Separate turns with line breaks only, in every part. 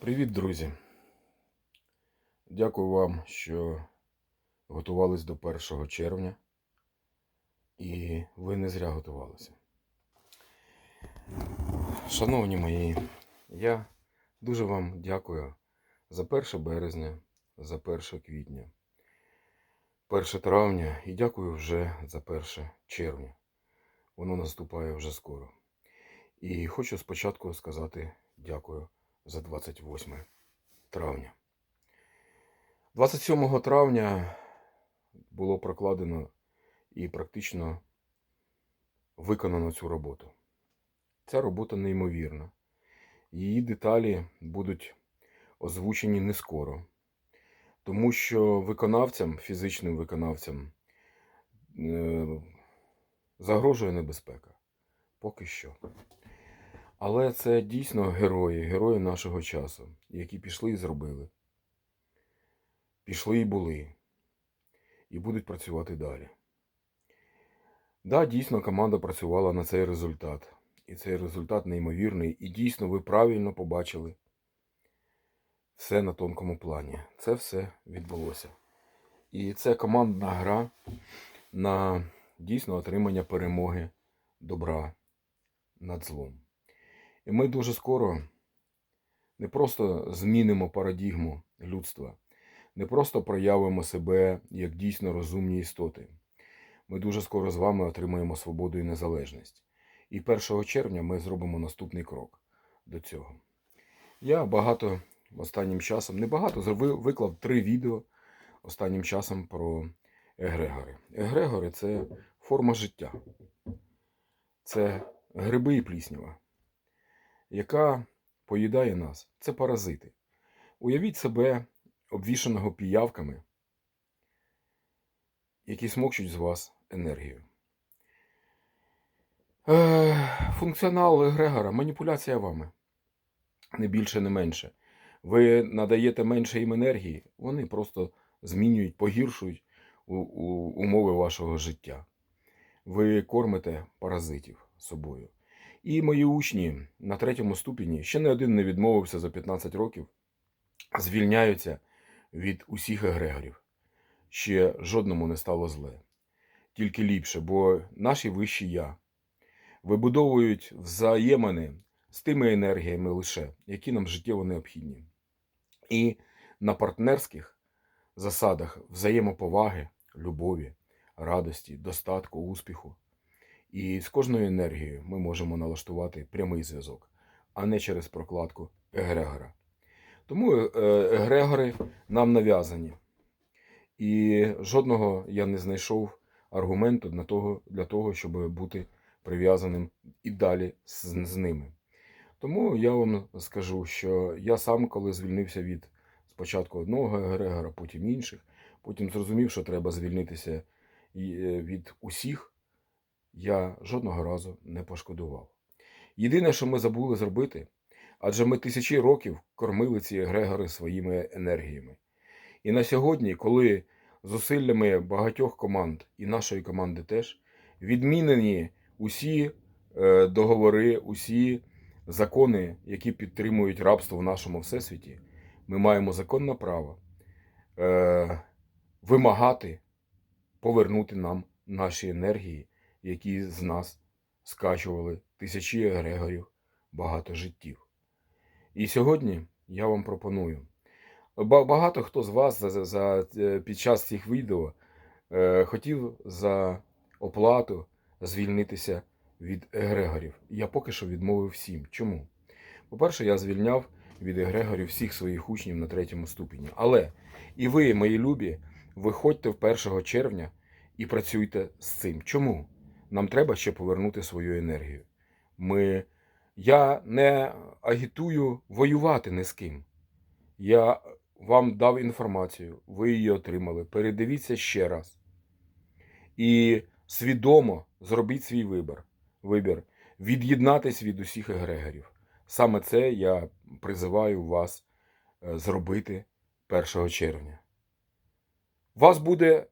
Привіт, друзі! Дякую вам, що готувались до 1 червня. І ви не зря готувалися. Шановні мої, я дуже вам дякую за 1 березня, за 1 квітня, 1 травня і дякую вже за 1 червня. Воно наступає вже скоро. І хочу спочатку сказати дякую за 28 травня. 27 травня було прокладено і практично виконано цю роботу. Ця робота неймовірна. Її деталі будуть озвучені не скоро, тому що виконавцям, фізичним виконавцям, е, загрожує небезпека. Поки що. Але це дійсно герої, герої нашого часу, які пішли і зробили. Пішли і були. І будуть працювати далі. Да, дійсно, команда працювала на цей результат. І цей результат неймовірний. І дійсно ви правильно побачили все на тонкому плані. Це все відбулося. І це командна гра на дійсно отримання перемоги добра над злом. І ми дуже скоро не просто змінимо парадігму людства, не просто проявимо себе як дійсно розумні істоти. Ми дуже скоро з вами отримаємо свободу і незалежність. І 1 червня ми зробимо наступний крок до цього. Я багато останнім часом, не багато, виклав три відео останнім часом про егрегори. Егрегори це форма життя. Це гриби і пліснява яка поїдає нас. Це паразити. Уявіть себе обвішаного піявками, які смокчуть з вас енергію. Функціонал Егрегора маніпуляція вами. Не більше, не менше. Ви надаєте менше їм енергії, вони просто змінюють, погіршують умови вашого життя. Ви кормите паразитів собою. І мої учні на третьому ступені ще не один не відмовився за 15 років, звільняються від усіх егрегорів. Ще жодному не стало зле. Тільки ліпше, бо наші вищі я вибудовують взаємини з тими енергіями лише, які нам життєво необхідні. І на партнерських засадах взаємоповаги, любові, радості, достатку, успіху. І з кожною енергією ми можемо налаштувати прямий зв'язок, а не через прокладку егрегора. Тому е, егрегори нам нав'язані. І жодного я не знайшов аргументу для того, для того щоб бути прив'язаним і далі з, ними. Тому я вам скажу, що я сам, коли звільнився від спочатку одного егрегора, потім інших, потім зрозумів, що треба звільнитися е, від усіх я жодного разу не пошкодував. Єдине, що ми забули зробити, адже ми тисячі років кормили ці егрегори своїми енергіями. І на сьогодні, коли зусиллями багатьох команд і нашої команди теж відмінені усі е, договори, усі закони, які підтримують рабство в нашому всесвіті, ми маємо законне право е, вимагати повернути нам наші енергії які з нас скачували тисячі егрегорів багато життів. І сьогодні я вам пропоную. Багато хто з вас за, за, е, під час цих відео е, хотів за оплату звільнитися від егрегорів. Я поки що відмовив всім. Чому? По-перше, я звільняв від егрегорів всіх своїх учнів на третьому ступені. Але і ви, мої любі, виходьте в 1 червня і працюйте з цим. Чому? Нам треба ще повернути свою енергію. Ми... Я не агітую воювати ні з ким. Я вам дав інформацію, ви її отримали. Передивіться ще раз. І свідомо зробіть свій вибір. вибір. Від'єднатись від усіх егрегорів. Саме це я призиваю вас е, зробити 1 червня. Вас буде,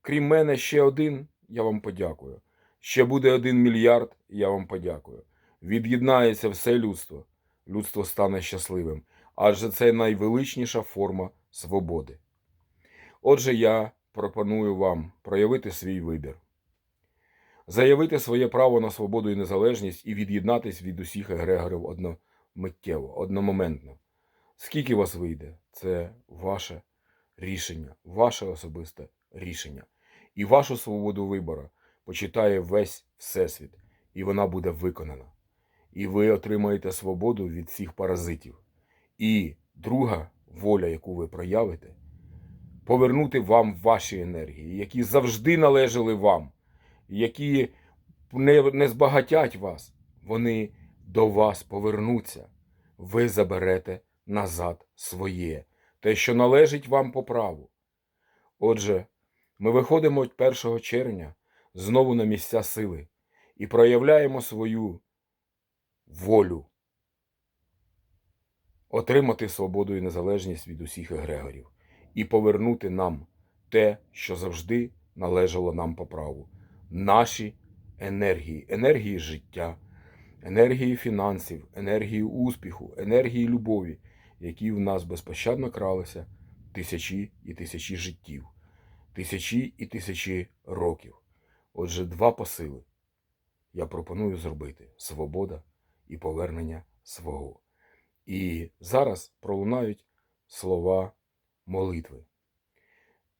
крім мене, ще один. Я вам подякую. Ще буде один мільярд, я вам подякую. Від'єднається все людство людство стане щасливим, адже це найвеличніша форма свободи. Отже, я пропоную вам проявити свій вибір, заявити своє право на свободу і незалежність і від'єднатись від усіх егрегорів одномиттєво, одномоментно. Скільки вас вийде, це ваше рішення, ваше особисте рішення. І вашу свободу вибору почитає весь Всесвіт, і вона буде виконана. І ви отримаєте свободу від всіх паразитів. І друга воля, яку ви проявите, повернути вам ваші енергії, які завжди належали вам, які не, не збагатять вас, вони до вас повернуться. Ви заберете назад своє, те, що належить вам по праву. Отже, ми виходимо 1 червня знову на місця сили. І проявляємо свою волю. Отримати свободу і незалежність від усіх егрегорів. І повернути нам те, що завжди належало нам по праву, наші енергії, енергії життя, енергії фінансів, енергії успіху, енергії любові, які в нас безпощадно кралися тисячі і тисячі життів, тисячі і тисячі років. Отже, два посили я пропоную зробити свобода і повернення свого. І зараз пролунають слова молитви.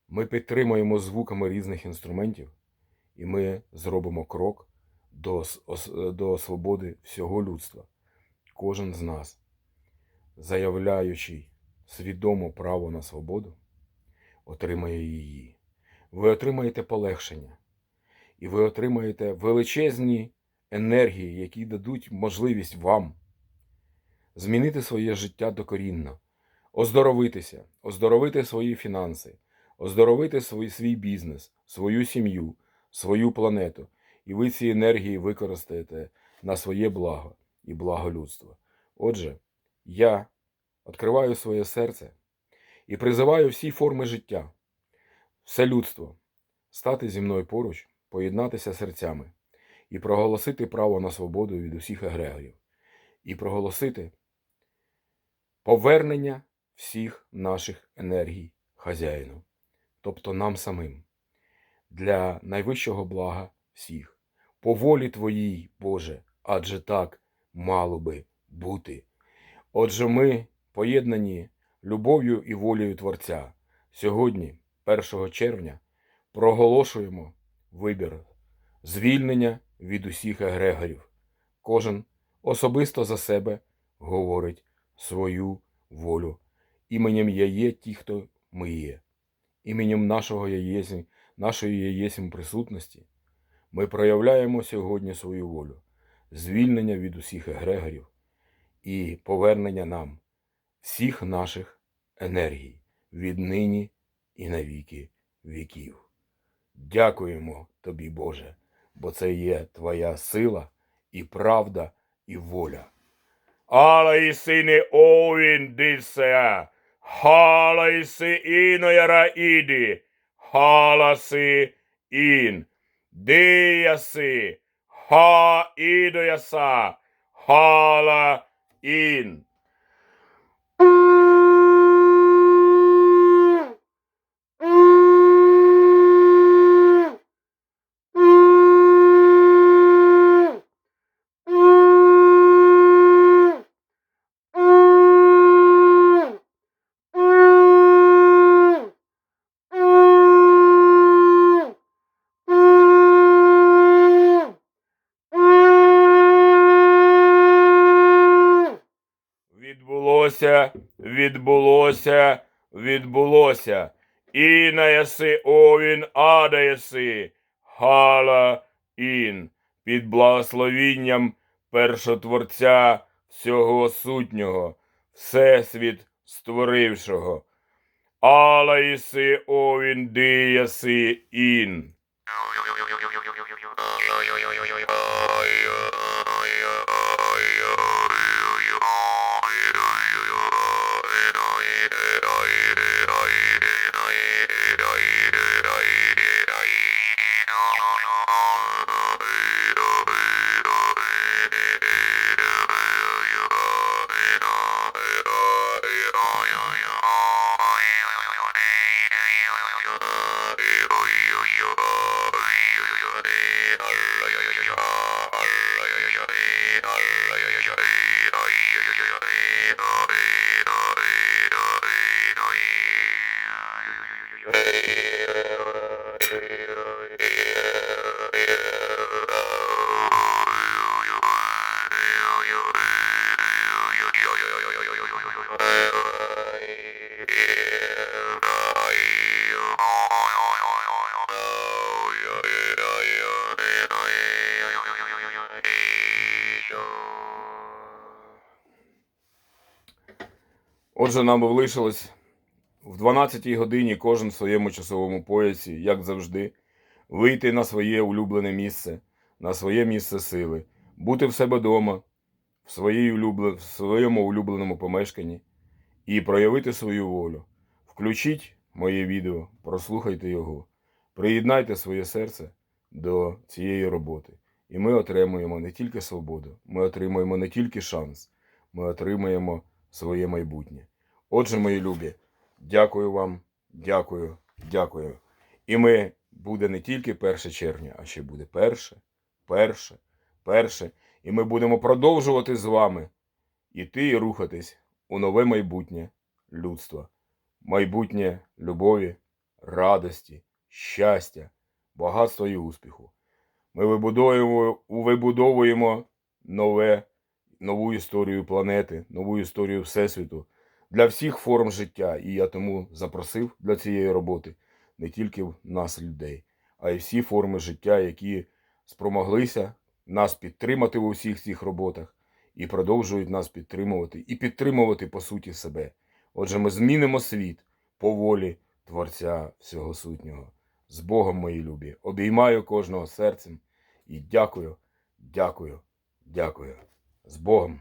Ми підтримуємо звуками різних інструментів, і ми зробимо крок до, до свободи всього людства. Кожен з нас, заявляючи свідомо право на свободу, отримає її. Ви отримаєте полегшення, і ви отримаєте величезні енергії, які дадуть можливість вам змінити своє життя докорінно, оздоровитися, оздоровити свої фінанси, оздоровити свій, свій бізнес, свою сім'ю, свою планету. І ви ці енергії використаєте на своє благо і благо людства. Отже, я відкриваю своє серце і призиваю всі форми життя, все людство стати зі мною поруч, поєднатися серцями і проголосити право на свободу від усіх егрегорів, і проголосити повернення всіх наших енергій хазяїну, тобто нам самим, для найвищого блага всіх, по волі Твоїй, Боже, адже так мало би бути. Отже, ми поєднані любов'ю і волею Творця. Сьогодні, 1 червня, проголошуємо вибір звільнення від усіх егрегорів. Кожен особисто за себе говорить свою волю. Іменем Я є ті, хто ми є. Іменем нашого я нашої я присутності ми проявляємо сьогодні свою волю, звільнення від усіх егрегорів і повернення нам всіх наших енергій віднині і навіки віків. Дякуємо тобі, Боже, бо це є Твоя сила і правда, і воля. Alaisini Oin disse, halaisi inojara idi, halasi in, diasi, ha idojasa, hala in. Відбулося, відбулося, відбулося. І на яси овін ада яси, хала ін, під благословінням першотворця всього сутнього, всесвіт створившого. Ала іси овін дияси ін. Отже, нам залишилось в 12 годині кожен в своєму часовому поясі, як завжди, вийти на своє улюблене місце, на своє місце сили, бути в себе вдома, в, своїй улюбле... в своєму улюбленому помешканні і проявити свою волю. Включіть моє відео, прослухайте його, приєднайте своє серце до цієї роботи. І ми отримуємо не тільки свободу, ми отримуємо не тільки шанс, ми отримуємо своє майбутнє. Отже, мої любі, дякую вам, дякую, дякую. І ми буде не тільки 1 червня, а ще буде перше, перше, перше. І ми будемо продовжувати з вами іти і рухатись у нове майбутнє людства. Майбутнє любові, радості, щастя, багатства і успіху. Ми вибудовуємо, вибудовуємо нове, нову історію планети, нову історію Всесвіту для всіх форм життя. І я тому запросив для цієї роботи не тільки нас, людей, а й всі форми життя, які спромоглися нас підтримати у всіх цих роботах і продовжують нас підтримувати і підтримувати по суті себе. Отже, ми змінимо світ по волі Творця всього сутнього. З Богом, мої любі, обіймаю кожного серцем і дякую, дякую, дякую. З Богом.